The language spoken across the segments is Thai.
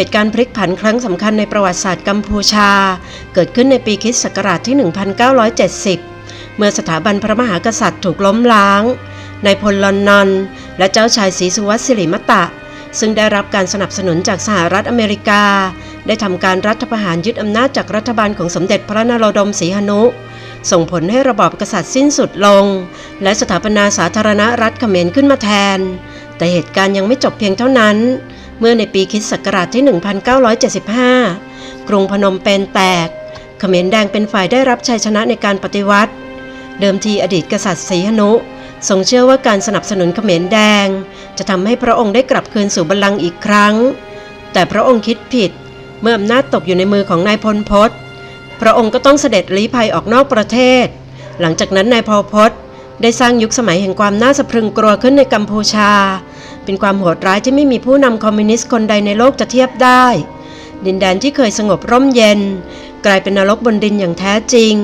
เหตุการณ์พลิกผันครั้งสำคัญในประวัติศาสตร์กัมพูชา เกิดขึ้นในปีคิศักราชที่ 1970 เมื่อสถาบันพระมหากษัตริย์ถูกล้มล้างนายพลลอนนอน และเจ้าชายศรีสุวัสดิ์สิริมตะ ซึ่งได้รับการสนับสนุนจากสหรัฐอเมริกา ได้ทำการรัฐประหารยึดอำนาจจากรัฐบาลของสมเด็จพระนโรดมศรีหนุ ส่งผลให้ระบอบกษัตริย์สิ้นสุดลง และสถาปนาสาธารณรัฐเขมรขึ้นมาแทน แต่เหตุการณ์ยังไม่จบเพียงเท่านั้น เมื่อในปีคริสต์ศักราชที่ 1975 กรุงพนมเปญแตก เขมรแดงเป็นฝ่ายได้รับชัยชนะในการปฏิวัติ เดิมทีอดีตกษัตริย์ศรีหนุทรงเชื่อว่าการสนับสนุนเขมรแดง จะทำให้พระองค์ได้กลับคืนสู่บัลลังก์อีกครั้ง แต่พระองค์คิดผิด เมื่ออำนาจตกอยู่ในมือของนายพลพศพระองค์ก็ต้องเสด็จลี้ภัยออกนอกประเทศ หลังจากนั้นนายพลพศได้สร้างยุคสมัยแห่งความน่าสะพรึงกลัวขึ้นในกัมพูชา เป็นความโหดร้ายที่ไม่มีผู้นำคอมมิวนิสต์คนใดในโลกจะเทียบได้ ดินแดนที่เคยสงบร่มเย็น กลายเป็นนรกบนดินอย่างแท้จริง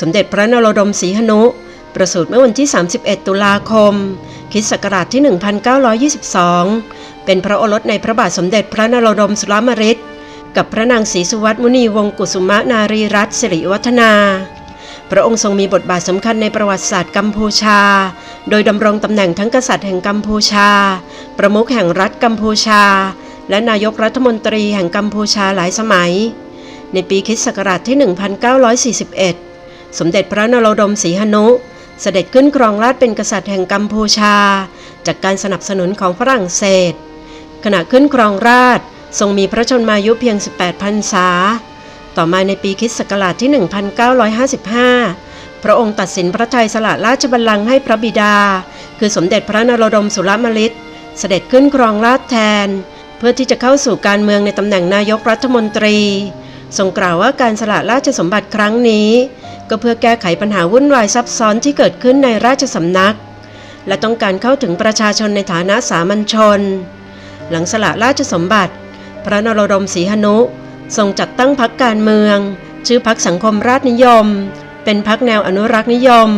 สมเด็จพระนโรดมศรีหนุ ประสูติเมื่อวันที่ 31 ตุลาคมคริสต์ศักราชที่ 1922 เป็นพระโอรสในพระบาทสมเด็จพระนโรดมสุรามริตกับพระนางศรีสุวัตมุนีวงศ์กุสุมะนารีรัตน์สิริวัฒนา พระองค์ทรงมีบทบาทสำคัญในประวัติศาสตร์กัมพูชา โดยดำรงตำแหน่งทั้งกษัตริย์แห่งกัมพูชา ประมุขแห่งรัฐกัมพูชา และนายกรัฐมนตรีแห่งกัมพูชาหลายสมัย ในปีคศที่ 1941 สมเด็จพระนโรดมศรีหนุเสด็จขึ้นครองราชเป็นกษัตริย์แห่งกัมพูชา จากการสนับสนุนของฝรั่งเศส ขณะขึ้นครองราชทรงมีพระชนมายุเพียง 18 พรรษา ต่อมาในปีคิศักราชที่ 1955 พระองค์ตัดสินพระทัยสละราชบัลลังก์ให้พระบิดา คือสมเด็จพระนรดมสุรมลิตเสด็จขึ้นครองราชแทน เพื่อที่จะเข้าสู่การเมืองในตำแหน่งนายกรัฐมนตรีทรงกล่าวว่าการสละราชสมบัติครั้งนี้ ก็เพื่อแก้ไขปัญหาวุ่นวายซับซ้อนที่เกิดขึ้นในราชสำนัก และต้องการเข้าถึงประชาชนในฐานะสามัญชน หลังสละราชสมบัติ พระนรดมศรีหนุ ทรงจัดตั้งพรรคการเมือง ชื่อพรรคสังคมราชนิยม เป็นพรรคแนวอนุรักษ์นิยม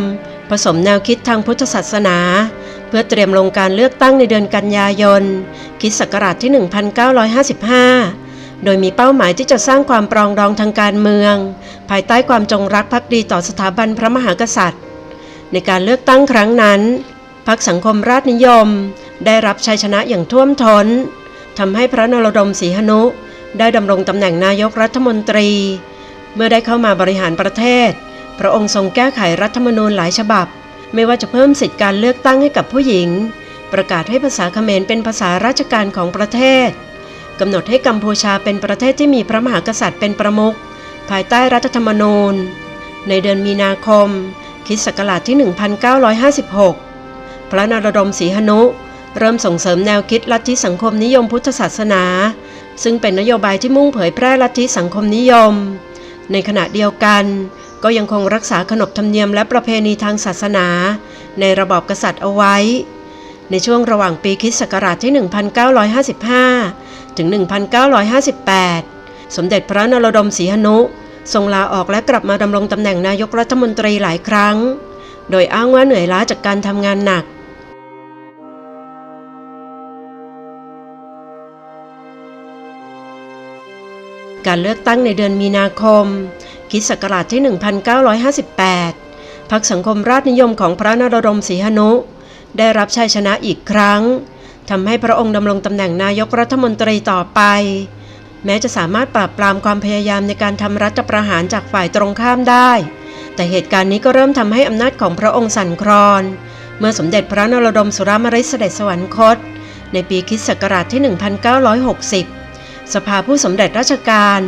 ผสมแนวคิดทางพุทธศาสนา เพื่อเตรียมลงการเลือกตั้งในเดือนกันยายนคริสต์ศักราชที่ 1955 โดยมีเป้าหมายที่จะสร้างความปรองดองทางการเมือง ภายใต้ความจงรักภักดีต่อสถาบันพระมหากษัตริย์ ในการเลือกตั้งครั้งนั้นพรรคสังคมราชนิยม ได้รับชัยชนะอย่างท่วมท้นทำให้พระนรดมศรีหนุ ได้ดำรงตำแหน่งนายกรัฐมนตรี เมื่อได้เข้ามาบริหารประเทศ พระองค์ทรงแก้ไขรัฐธรรมนูญหลายฉบับ ไม่ว่าจะเพิ่มสิทธิการเลือกตั้งให้กับผู้หญิง ประกาศให้ภาษาเขมรเป็นภาษาราชการของประเทศกำหนดให้กัมพูชาเป็นประเทศที่มีพระมหากษัตริย์เป็นประมุข ภายใต้รัฐธรรมนูญ ในเดือนมีนาคมคิศักราชที่ 1956 พระนรดมศรีหนุ เริ่มส่งเสริมแนวคิดลัทธิสังคมนิยมพุทธศาสนา ซึ่งเป็นนโยบายที่มุ่งเผยแพร่ลัทธิสังคมนิยม ในขณะเดียวกัน ก็ยังคงรักษาขนบธรรมเนียมและประเพณีทางศาสนา ในระบอบกษัตริย์เอาไว้ ในช่วงระหว่างปีคิศักราชที่ 1955 ถึง 1958 สมเด็จพระนรดมศรีหนุทรงลาออกและกลับมาดำรงตำแหน่งนายกรัฐมนตรีหลายครั้ง โดยอ้างว่าเหนื่อยล้าจากการทำงานหนัก การเลือกตั้งในเดือนมีนาคมคิศักราชที่ 1958 พรรคสังคมราชนิยมของพระนรดมศรีหนุ ได้รับชัยชนะอีกครั้งทำให้พระองค์ดำรงตำแหน่งนายกรัฐมนตรีต่อไป แม้จะสามารถปราบปรามความพยายามในการทำรัฐประหารจากฝ่ายตรงข้ามได้ แต่เหตุการณ์นี้ก็เริ่มทำให้อำนาจของพระองค์สั่นคลอน เมื่อสมเด็จพระนรดมสุรามริสเสด็จสวรรคต ในปีคิศักราชที่ 1960 สภาผู้สำเร็จราชการ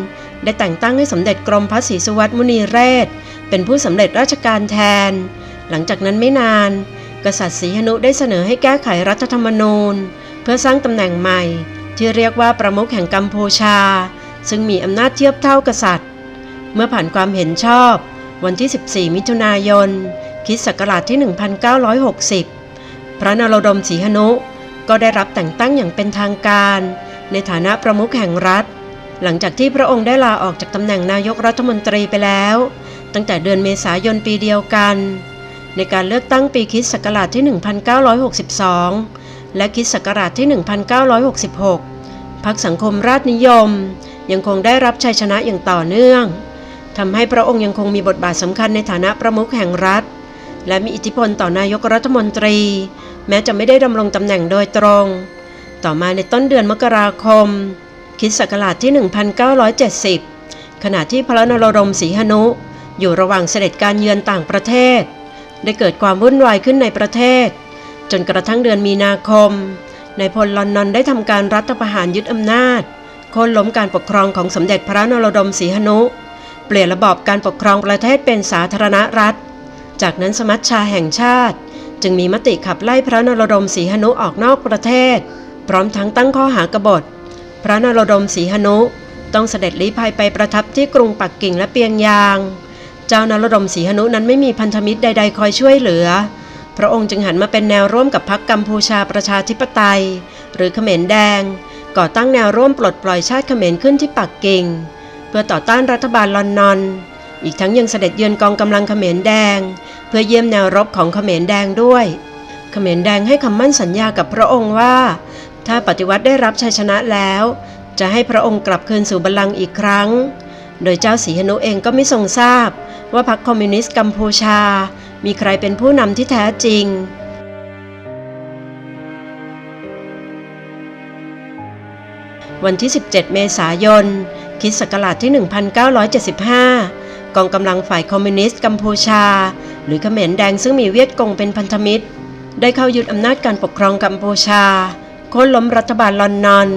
ได้แต่งตั้งให้สมเด็จกรมพระศรีสุวัตมุนีเรศ เป็นผู้สำเร็จราชการแทน หลังจากนั้นไม่นาน กษัตริย์ศรีหนุได้เสนอให้แก้ไขรัฐธรรมนูญ เพื่อสร้างตำแหน่งใหม่ ที่เรียกว่าประมุขแห่งกัมพูชา ซึ่งมีอำนาจเทียบเท่ากษัตริย์ เมื่อผ่านความเห็นชอบ วันที่ 14 มิถุนายนคิศักราชที่ 1960 พระนรดมศรีหนุก็ได้รับแต่งตั้งอย่างเป็นทางการ ในฐานะประมุขแห่งรัฐ หลังจากที่พระองค์ได้ลาออกจากตำแหน่งนายกรัฐมนตรีไปแล้ว ตั้งแต่เดือนเมษายนปีเดียวกัน ในการเลือกตั้งปีคริสต์ศักราชที่ 1962 และคริสต์ศักราชที่ 1966พรรคสังคมราชนิยม ยังคงได้รับชัยชนะอย่างต่อเนื่องทำให้พระองค์ยังคงมีบทบาทสำคัญในฐานะประมุขแห่งรัฐ และมีอิทธิพลต่อนายกรัฐมนตรี แม้จะไม่ได้ดำรงตำแหน่งโดยตรง ต่อมาในต้นเดือนมกราคมคริสต์ศักราชที่ 1970 ขณะที่พระนรดมศรีหนุ อยู่ระหว่างเสด็จการเยือนต่างประเทศ ได้เกิดความวุ่นวายขึ้นในประเทศ จนกระทั่งเดือนมีนาคมนายพลลอนนอนได้ทำการรัฐประหารยึดอำนาจโค่นล้มการปกครองของสมเด็จพระนรดมศรีหนุ เปลี่ยนระบอบการปกครองประเทศเป็นสาธารณรัฐ จากนั้นสมัชชาแห่งชาติ จึงมีมติขับไล่พระนรดมศรีหนุออกนอกประเทศ พร้อมทั้งตั้งข้อหากบฏ พระนรดมศรีหนุ ต้องเสด็จลี้ภัยไปประทับที่กรุงปักกิ่งและเปียงยาง เจ้านรดมศรีหนุนั้นไม่มีพันธมิตรใด ๆ คอยช่วยเหลือ พระองค์จึงหันมาเป็นแนวร่วมกับพรรคกัมพูชาประชาธิปไตย หรือเขมรแดง ก่อตั้งแนวร่วมปลดปล่อยชาติเขมรขึ้นที่ปักกิ่ง เพื่อต่อต้านรัฐบาลลอนนอน อีกทั้งยังเสด็จเยือนกองกำลังเขมรแดง เพื่อเยี่ยมแนวรบของเขมรแดงด้วยเขมรแดงให้คำมั่นสัญญากับพระองค์ว่า ถ้าปฏิวัติได้รับชัยชนะแล้ว จะให้พระองค์กลับคืนสู่บัลลังก์อีกครั้ง โดยเจ้าสีหนุเองก็ไม่ทรงทราบ ว่าพรรคคอมมิวนิสต์กัมพูชา มีใครเป็นผู้นำที่แท้จริงวันที่ 17 เมษายนคริสต์ศักราชที่ 1975 กองกำลังฝ่ายคอมมิวนิสต์กัมพูชา หรือเขมรแดงซึ่งมีเวียดกงเป็นพันธมิตร ได้เข้ายึดอำนาจการปกครองกัมพูชา โค่นล้มรัฐบาลลอนนอน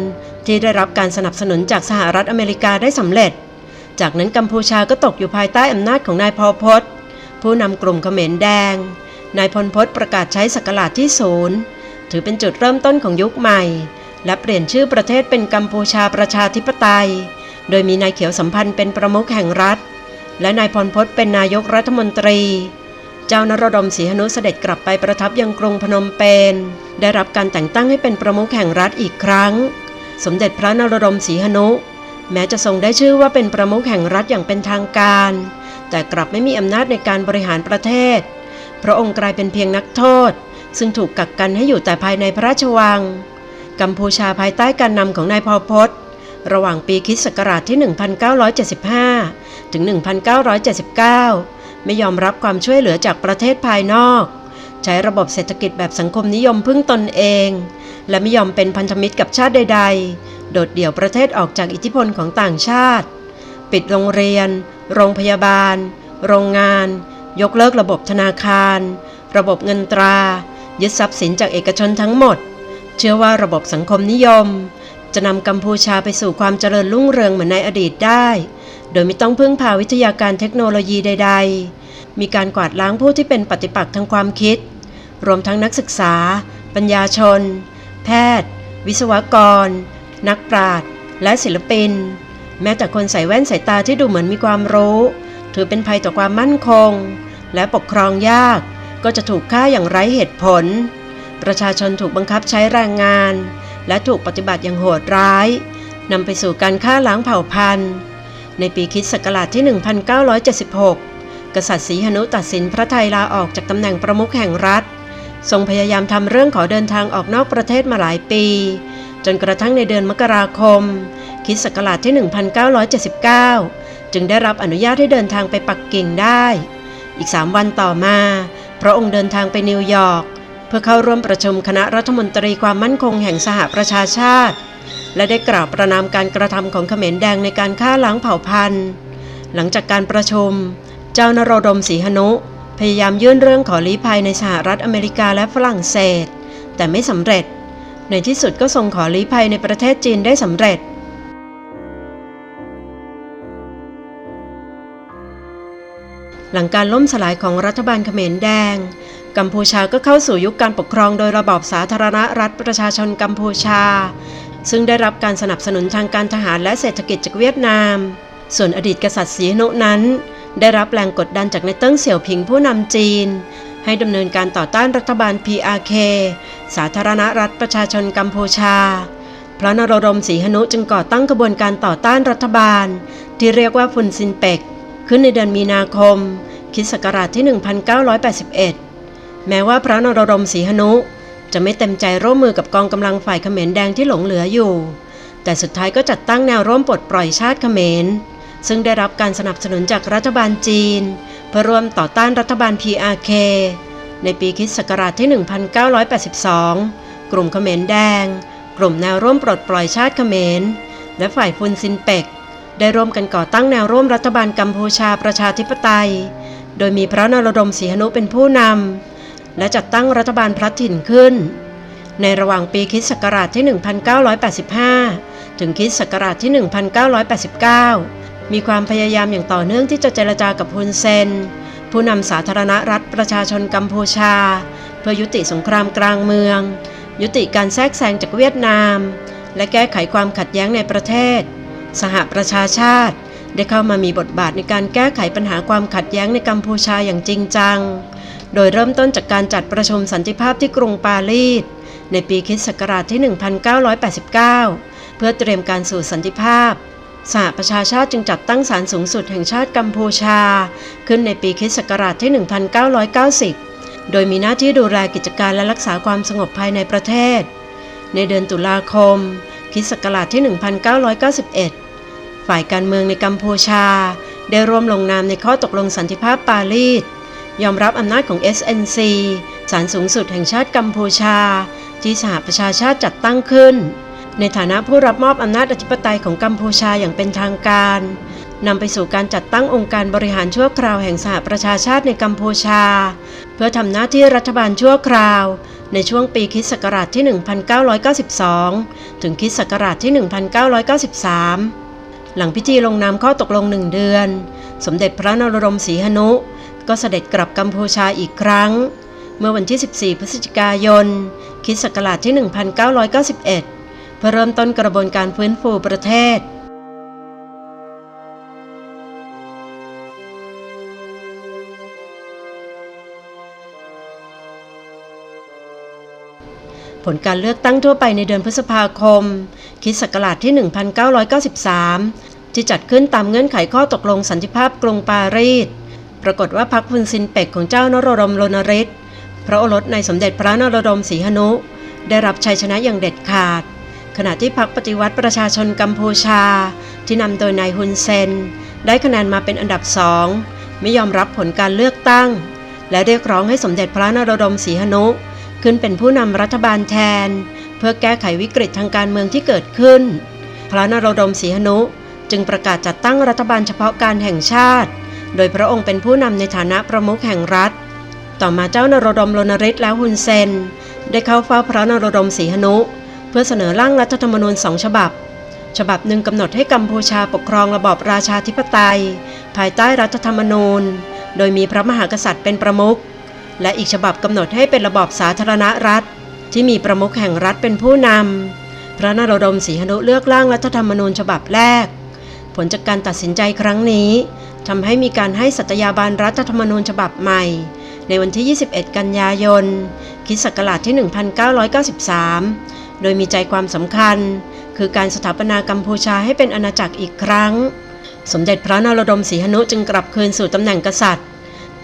ที่ได้รับการสนับสนุนจากสหรัฐอเมริกาได้สำเร็จ จากนั้นกัมพูชาก็ตกอยู่ภายใต้อำนาจของนายพอพศผู้นำกลุ่มเขมรแดง นายพลพศประกาศใช้สกราชที่ศูนย์ถือเป็นจุดเริ่มต้นของยุคใหม่ และเปลี่ยนชื่อประเทศเป็นกัมพูชาประชาธิปไตย โดยมีนายเขียวสัมพันธ์เป็นประมุขแห่งรัฐ และนายพลพศเป็นนายกรัฐมนตรี เจ้านรดมศรีหนุเสด็จกลับไปประทับยังกรุงพนมเปญได้รับการแต่งตั้งให้เป็นประมุขแห่งรัฐอีกครั้ง สมเด็จพระนรดมศรีหนุ แม้จะทรงได้ชื่อว่าเป็นประมุขแห่งรัฐอย่างเป็นทางการ แต่กลับไม่มีอำนาจในการบริหารประเทศ พระองค์กลายเป็นเพียงนักโทษ ซึ่งถูกกักกันให้อยู่แต่ภายในพระราชวัง กัมพูชาภายใต้การนำของนายพอลพศระหว่างปีคริสต์ศักราชที่ 1975 ถึง 1979 ไม่ยอมรับความช่วยเหลือจากประเทศภายนอก ใช้ระบบเศรษฐกิจแบบสังคมนิยมพึ่งตนเอง และไม่ยอมเป็นพันธมิตรกับชาติใด ๆ โดดเดี่ยวประเทศออกจากอิทธิพลของต่างชาติ ปิดโรงเรียน โรงพยาบาล โรงงาน ยกเลิกระบบธนาคาร ระบบเงินตรา ยึดทรัพย์สินจากเอกชนทั้งหมด เชื่อว่าระบบสังคมนิยม จะนำกัมพูชาไปสู่ความเจริญรุ่งเรืองเหมือนในอดีตได้ ดยไม่ต้องพึ่งพาวิทยาการเทคโนโลยีใด ๆ มีการกวาดล้างผู้ที่เป็นปฏิปักษ์ทางความคิด รวมทั้งนักศึกษา ปัญญาชน แพทย์ วิศวกร นักปราชญ์และศิลปิน แม้แต่คนใส่แว่นสายตาที่ดูเหมือนมีความรู้ ถือเป็นภัยต่อความมั่นคง และปกครองยาก ก็จะถูกฆ่าอย่างไร้เหตุผล ประชาชนถูกบังคับใช้แรงงาน และถูกปฏิบัติอย่างโหดร้ายนำไปสู่การฆ่าล้างเผ่าพันธุ์ ในปีคริสต์ศักราชที่ 1976 กษัตริย์ศรีหนุตัดสินพระไทยลาออกจากตำแหน่งประมุขแห่งรัฐ ทรงพยายามทำเรื่องขอเดินทางออกนอกประเทศมาหลายปี จนกระทั่งในเดือนมกราคมคริสต์ศักราชที่ 1979 จึงได้รับอนุญาตให้เดินทางไปปักกิ่งได้ อีกสามวันต่อมา พระองค์เดินทางไปนิวยอร์กเพื่อเข้าร่วมประชุมคณะรัฐมนตรีความมั่นคงแห่งสหประชาชาติ และได้กล่าวประนามการกระทำของเขมรแดงในการฆ่าล้างเผ่าพันธุ์ หลังจากการประชุม เจ้านโรดมศรีหนุ พยายามยื่นเรื่องขอลี้ภัยในสหรัฐอเมริกาและฝรั่งเศส แต่ไม่สำเร็จ ในที่สุดก็ทรงขอลี้ภัยในประเทศจีนได้สำเร็จหลังการล่มสลายของรัฐบาลเขมรแดง กัมพูชาก็เข้าสู่ยุคการปกครองโดยระบอบสาธารณรัฐประชาชนกัมพูชา ซึ่งได้รับการสนับสนุนทางการทหารและเศรษฐกิจจากเวียดนาม ส่วนอดีตกษัตริย์สีหนุนั้น ได้รับแรงกดดันจากในเติ้งเสี่ยวผิงผู้นำจีน ให้ดำเนินการต่อต้านรัฐบาล PRK สาธารณรัฐประชาชนกัมพูชา พระนรดมศรีหนุจึงก่อตั้งกระบวนการต่อต้านรัฐบาล ที่เรียกว่าฟุนซินเป็ก ขึ้นในเดือนมีนาคมคริศักราชที่ 1981 แม้ว่าพระนรดมศรีหนุ จะไม่เต็มใจร่วมมือกับกองกำลังฝ่ายเขมรแดงที่หลงเหลืออยู่ แต่สุดท้ายก็จัดตั้งแนวร่วมปลดปล่อยชาติเขมร ซึ่งได้รับการสนับสนุนจากรัฐบาลจีน เพื่อร่วมต่อต้านรัฐบาล PRK ในปีคิศักราชที่ 1982 กลุ่มเขมรแดง กลุ่มแนวร่วมปลดปล่อยชาติเขมร และฝ่ายฟุนซินเปกได้ร่วมกันก่อตั้งแนวร่วมรัฐบาลกัมพูชาประชาธิปไตย โดยมีพระนรดมศรีหนุเป็นผู้นำ และจัดตั้งรัฐบาลพลัดถิ่นขึ้น ในระหว่างปีคริสต์ศักราชที่ 1985 ถึงคริสต์ศักราชที่ 1989 มีความพยายามอย่างต่อเนื่องที่จะเจรจากับฮุนเซน ผู้นำสาธารณรัฐประชาชนกัมพูชา เพื่อยุติสงครามกลางเมือง ยุติการแทรกแซงจากเวียดนาม และแก้ไขความขัดแย้งในประเทศ สหประชาชาติได้เข้ามามีบทบาทในการแก้ไขปัญหาความขัดแย้งในกัมพูชาอย่างจริงจัง โดยเริ่มต้นจากการจัดประชุมสันติภาพที่กรุงปารีสในปีคริสต์ศักราชที่ 1989 เพื่อเตรียมการสู่สันติภาพ สหประชาชาติจึงจัดตั้งศาลสูงสุดแห่งชาติกัมพูชา ขึ้นในปีคริสต์ศักราชที่ 1990 โดยมีหน้าที่ดูแลกิจการและรักษาความสงบภายในประเทศ ในเดือนตุลาคมคริสต์ศักราชที่ 1991 ฝ่ายการเมืองในกัมพูชา ได้ร่วมลงนามในข้อตกลงสันติภาพปารีส ยอมรับอำนาจของ SNC ศาลสูงสุดแห่งชาติกัมพูชา ที่สหประชาชาติจัดตั้งขึ้น ในฐานะผู้รับมอบอำนาจอธิปไตยของกัมพูชาอย่างเป็นทางการนำไปสู่การจัดตั้งองค์การบริหารชั่วคราวแห่งสหประชาชาติในกัมพูชา เพื่อทำหน้าที่รัฐบาลชั่วคราว ในช่วงปีคริสต์ศักราชที่ 1992 ถึงคริสต์ศักราชที่ 1993 หลังพิธีลงนามข้อตกลงหนึ่งเดือน สมเด็จพระนรดมศรีหนุ ก็เสด็จกลับกัมพูชาอีกครั้ง เมื่อวันที่ 14 พฤศจิกายนคริสต์ศักราชที่ 1991 เพื่อเริ่มต้นกระบวนการฟื้นฟูประเทศผลการเลือกตั้งทั่วไปในเดือนพฤษภาคมคริสต์ศักราชที่ 1993 ที่จัดขึ้นตามเงื่อนไขข้อตกลงสันติภาพกรุงปารีส ปรากฏว่าพรรคพุนซินเป็กของเจ้านโรดมโลนริศพระโอรสในสมเด็จพระนโรดมศรีหนุ ได้รับชัยชนะอย่างเด็ดขาด ขณะที่พรรคปฏิวัติประชาชนกัมพูชา ที่นำโดยนายฮุนเซน ได้คะแนนมาเป็นอันดับสองไม่ยอมรับผลการเลือกตั้ง และเรียกร้องให้สมเด็จพระนโรดมศรีหนุ ขึ้นเป็นผู้นำรัฐบาลแทน เพื่อแก้ไขวิกฤตทางการเมืองที่เกิดขึ้น พระนโรดมศรีหนุ จึงประกาศจัดตั้งรัฐบาลเฉพาะการแห่งชาติ โดยพระองค์เป็นผู้นำในฐานะประมุขแห่งรัฐ ต่อมาเจ้านรดมโลนริศและฮุนเซน ได้เข้าเฝ้าพระนรดมศรีหนุ เพื่อเสนอร่างรัฐธรรมนูญสองฉบับ ฉบับหนึ่งกำหนดให้กัมพูชาปกครองระบอบราชาธิปไตย ภายใต้รัฐธรรมนูญ โดยมีพระมหากษัตริย์เป็นประมุข และอีกฉบับกำหนดให้เป็นระบอบสาธารณรัฐ ที่มีประมุขแห่งรัฐเป็นผู้นำพระนรดมศรีหนุเลือกร่างรัฐธรรมนูญฉบับแรกผลจากการตัดสินใจครั้งนี้ ทำให้มีการให้สัตยาบันรัฐธรรมนูญฉบับใหม่ ในวันที่ 21 กันยายนคริสต์ศักราชที่ 1993 โดยมีใจความสำคัญ คือการสถาปนากัมพูชาให้เป็นอาณาจักรอีกครั้ง สมเด็จพระนรดมศรีหนุจึงกลับคืนสู่ตำแหน่งกษัตริย์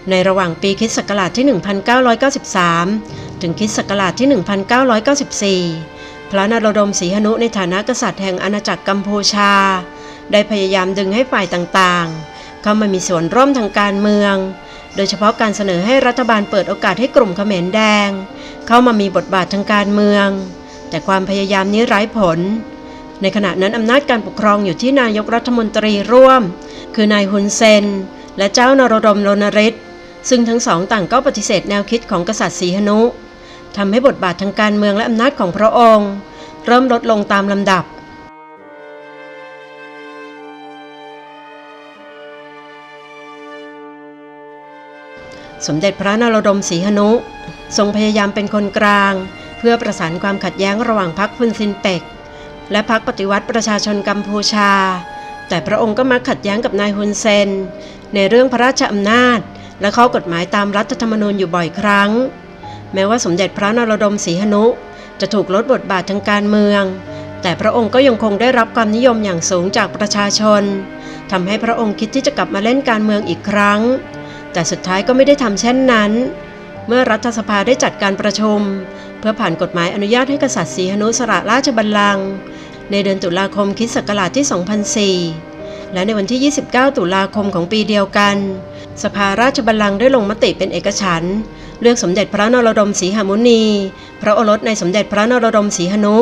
ในระหว่างปีคริสต์ศักราชที่ 1993 ถึงคริสต์ศักราชที่ 1994 พระนรดมศรีหนุในฐานะกษัตริย์แห่งอาณาจักรกัมพูชา ได้พยายามดึงให้ฝ่ายต่างๆ เข้ามามีส่วนร่วมทางการเมือง โดยเฉพาะการเสนอให้รัฐบาลเปิดโอกาสให้กลุ่มเขมรแดง เข้ามามีบทบาททางการเมือง แต่ความพยายามนี้ไร้ผล ในขณะนั้นอำนาจการปกครองอยู่ที่นายกรัฐมนตรีร่วม คือนายฮุนเซน และเจ้านโรดมโลนริศซึ่งทั้งสองต่างก็ปฏิเสธแนวคิดของกษัตริย์สีหนุทำให้บทบาททางการเมืองและอำนาจของพระองค์ เริ่มลดลงตามลำดับ สมเด็จพระนรดมศรีหนุ ทรงพยายามเป็นคนกลาง เพื่อประสานความขัดแย้งระหว่างพรรคฟุนซินเปก และพรรคปฏิวัติประชาชนกัมพูชา แต่พระองค์ก็มักขัดแย้งกับนายฮุนเซน ในเรื่องพระราชอำนาจ และข้อกฎหมายตามรัฐธรรมนูญอยู่บ่อยครั้ง แม้ว่าสมเด็จพระนรดมศรีหนุจะถูกลดบทบาททางการเมือง แต่พระองค์ก็ยังคงได้รับความนิยมอย่างสูงจากประชาชนทำให้พระองค์คิดที่จะกลับมาเล่นการเมืองอีกครั้ง แต่สุดท้ายก็ไม่ได้ทำเช่นนั้น เมื่อรัฐสภาได้จัดการประชุม เพื่อผ่านกฎหมายอนุญาตให้กษัตริย์สีหนุสละราชบัลลังก์ในเดือนตุลาคมคริสต์ศักราชที่ 2004 และในวันที่ 29 ตุลาคมของปีเดียวกัน สภาราชบัลลังก์ได้ลงมติเป็นเอกฉันท์เลือกสมเด็จพระนรดมศรีหมุนี พระโอรสในสมเด็จพระนรดมศรีหนุ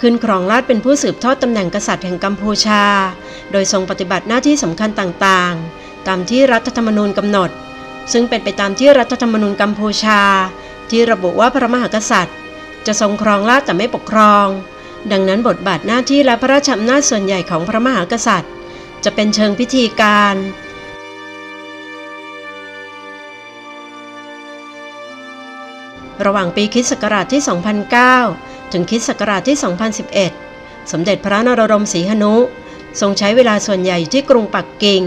ขึ้นครองราชเป็นผู้สืบทอดตำแหน่งกษัตริย์แห่งกัมพูชา โดยทรงปฏิบัติหน้าที่สำคัญต่างๆ ตามที่รัฐธรรมนูญกำหนด ซึ่งเป็นไปตามที่รัฐธรรมนูญกัมพูชา ที่ระบุว่าพระมหากษัตริย์ จะทรงครองราชแต่ไม่ปกครอง ดังนั้นบทบาทหน้าที่และพระราชอำนาจส่วนใหญ่ของพระมหากษัตริย์ จะเป็นเชิงพิธีการระหว่างปีคริสต์ศักราชที่ 2009 ถึงคริสต์ศักราชที่ 2011 สมเด็จพระนรดมศรีหนุ ทรงใช้เวลาส่วนใหญ่อยู่ที่กรุงปักกิ่ง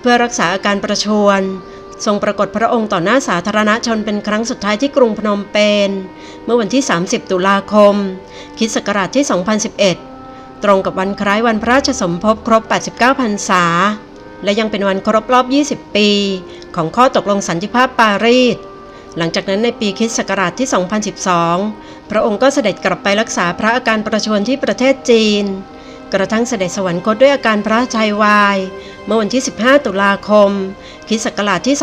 เพื่อรักษาอาการประชวร ทรงปรากฏพระองค์ต่อหน้าสาธารณชนเป็นครั้งสุดท้ายที่กรุงพนมเปญเมื่อวันที่ 30 ตุลาคมคริสต์ศักราชที่ 2011 ตรงกับวันคล้ายวันพระราชสมภพครบ 89 พรรษา และยังเป็นวันครบรอบ 20 ปี ของข้อตกลงสันติภาพปารีสหลังจากนั้นในปีคริสต์ศักราชที่ 2012 พระองค์ก็เสด็จกลับไปรักษาพระอาการประชวรที่ประเทศจีน กระทั่งเสด็จสวรรคตด้วยอาการพระชัยวาย เมื่อวันที่ 15 ตุลาคมคิศักราชที่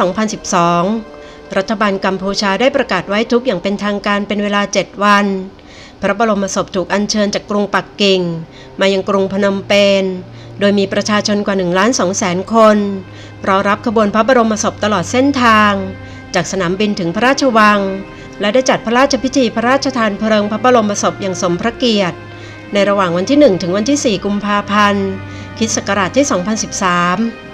2012 รัฐบาลกัมพูชาได้ประกาศไว้ทุกอย่างเป็นทางการเป็นเวลา 7 วัน พระบรมศพถูกอัญเชิญจากกรุงปักกิ่ง มายังกรุงพนมเปญโดยมีประชาชนกว่า1ล้าน2แสนคนรอรับขบวนพระบรมศพตลอดเส้นทาง จากสนามบินถึงพระราชวัง และได้จัดพระราชพิธีพระราชทานเพลิงพระบรมศพอย่างสมพระเกียรติ ในระหว่างวันที่ 1 ถึงวันที่ 4 กุมภาพันธ์คริสต์ศักราชที่ 2013